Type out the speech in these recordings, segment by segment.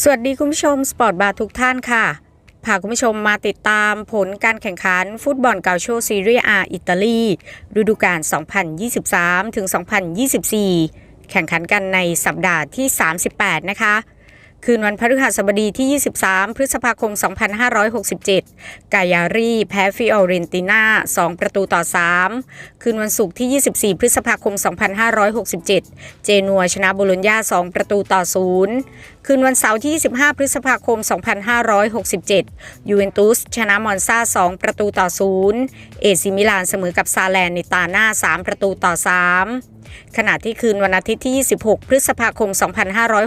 สวัสดีคุณผู้ชมสปอร์ตบาร์ทุกท่านค่ะ พาคุณผู้ชมมาติดตามผลการแข่งขันฟุตบอลเกาโชซีเรียอาอิตาลีฤดูกาล 2023 ถึง 2024 แข่งขันกันในสัปดาห์ที่ 38 นะคะ คืนวันพฤหัสบดีที่ 23 พฤษภาคม 2567 กายารีแพ้ฟิออเรนติน่า 2 ประตูต่อ 3 คืนวันศุกร์ที่ 24 พฤษภาคม 2567 เจนัวชนะโบโลญญา 2 ประตูต่อ 0 คืนวันเสาร์ที่ 25 พฤษภาคม 2567 ยูเวนตุสชนะมอนซา 2 ประตูต่อ 0 เอซิมิลานเสมอกับซาแลนในตาหน้า 3 ประตูต่อ 3 ขณะที่คืนวันอาทิตย์ที่ 26 พฤษภาคม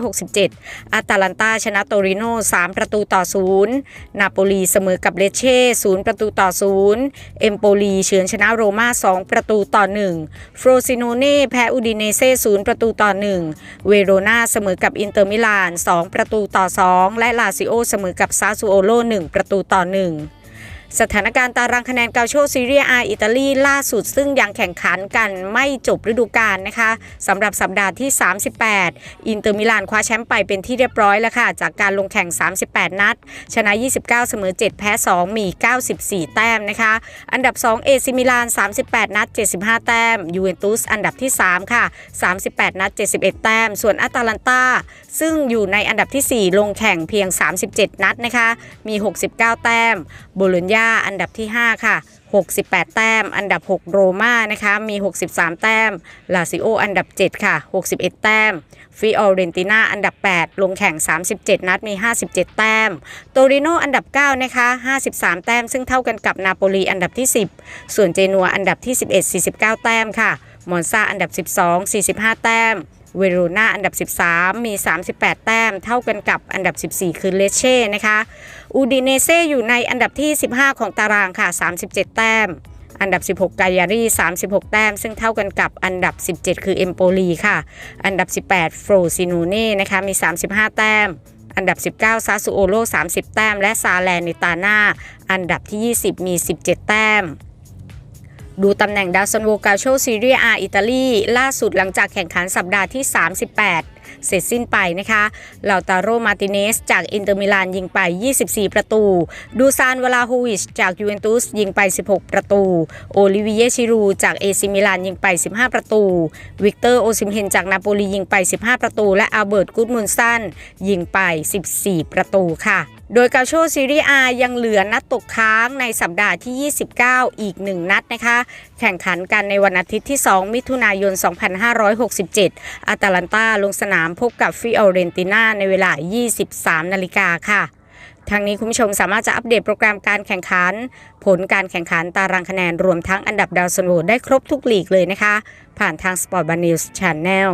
2567 อาตาลันตาชนะโตริโน 3 ประตูต่อ 0 นาโปลีเสมอกับเลเช่ 0 ประตูต่อ 0 เอมโปลีเฉือนชนะโรม่า 2 ประตูต่อ 1 ฟรซิโนเน่แพ้อูดิเนเซ่0ประตูต่อ 1 เวโรนาเสมอกับอินเตอร์มิลาน 2 ประตูต่อ 2 และลาซิโอเสมอกับซาซูโอโล 1 ประตูต่อ 1 สถานการณ์ตารางคะแนนเกาโชซีเรียอาอิตาลีล่าสุดซึ่งยังแข่งขันกันไม่จบฤดูกาลนะคะสำหรับสัปดาห์ที่ 38 อินเตอร์มิลานคว้าแชมป์ไปเป็นที่เรียบร้อยแล้วค่ะ จากการลงแข่ง 38 นัด ชนะ 29 เสมอ 7 แพ้ 2 มี 94 แต้มนะคะ อันดับ 2 เอซิมิลาน 38 นัด 75 แต้มยูเวนตุสอันดับที่ 3 ค่ะ 38 นัด 71 แต้ม ส่วนอาตาลันตาซึ่งอยู่ในอันดับที่ 4 ลงแข่งเพียง 37 นัดนะคะมี 69 แต้มโบโลญญาอันดับที่ 5 ค่ะ 68 แต้ม อันดับ 6 โรม่านะคะมี 63 แต้ม ลาซิโออันดับ 7 ค่ะ 61 แต้มฟิออเรนติน่าอันดับ 8 ลงแข่ง 37 นัดมี 57 แต้ม โตริโนอันดับ 9 นะคะ 53 แต้ม ซึ่งเท่ากันกับนาโปลีอันดับที่ 10 ส่วนเจนัวอันดับที่ 11 49 แต้มค่ะ มอนซาอันดับ 12 45 แต้ม เวโรนาอันดับ 13 มี 38 แต้ม เท่ากันกับอันดับ 14 คือเลเช่นะคะอูดิเนเซ่อยู่ในอันดับที่ 15 ของตารางค่ะ 37 แต้ม อันดับ 16 กายารี 36 แต้ม ซึ่งเท่ากันกับอันดับ 17 คือเอมโปลีค่ะ อันดับ 18 โฟรซินูเน่นะคะ มี 35 แต้ม อันดับ 19 ซาซูโอโล 30 แต้ม และซาแลนนิตาน่าอันดับที่ 20 มี 17 แต้ม ดูตำแหน่งดาวซันโวกาโชซีเรียอาอิตาลีล่าสุดหลังจากแข่งขันสัปดาห์ที่ 38 เสร็จสิ้นไปนะคะลาตาโรมาติเนส จากอินเตอร์มิลานยิงไป 24 ประตู ดูซานเวลาโฮวิช จากยูเวนตุสยิงไป 16 ประตู โอลิเวียชิรู จากเอซิมิลานยิงไป 15 ประตู วิกเตอร์โอซิมเฮนจากนาโปลียิงไป 15 ประตู และอัลเบิร์ตกูดมุนสันยิงไป 14 ประตูค่ะ โดยกาโชซีรีอายังเหลือนัดตกค้างในสัปดาห์ที่ 29 อีก 1 นัดนะคะ แข่งขันกันในวันอาทิตย์ที่ 2 มิถุนายน 2567 อาตาลันตาลงสนามพบกับฟิออเรนติน่าในเวลา 23 นาฬิกาค่ะทางนี้คุณผู้ชมสามารถจะอัปเดตโปรแกรมการแข่งขัน ผลการแข่งขันตารางคะแนนรวมทั้งอันดับดาวซันโวได้ครบทุกลีกเลยนะคะ ผ่านทาง Sport b a n News Channel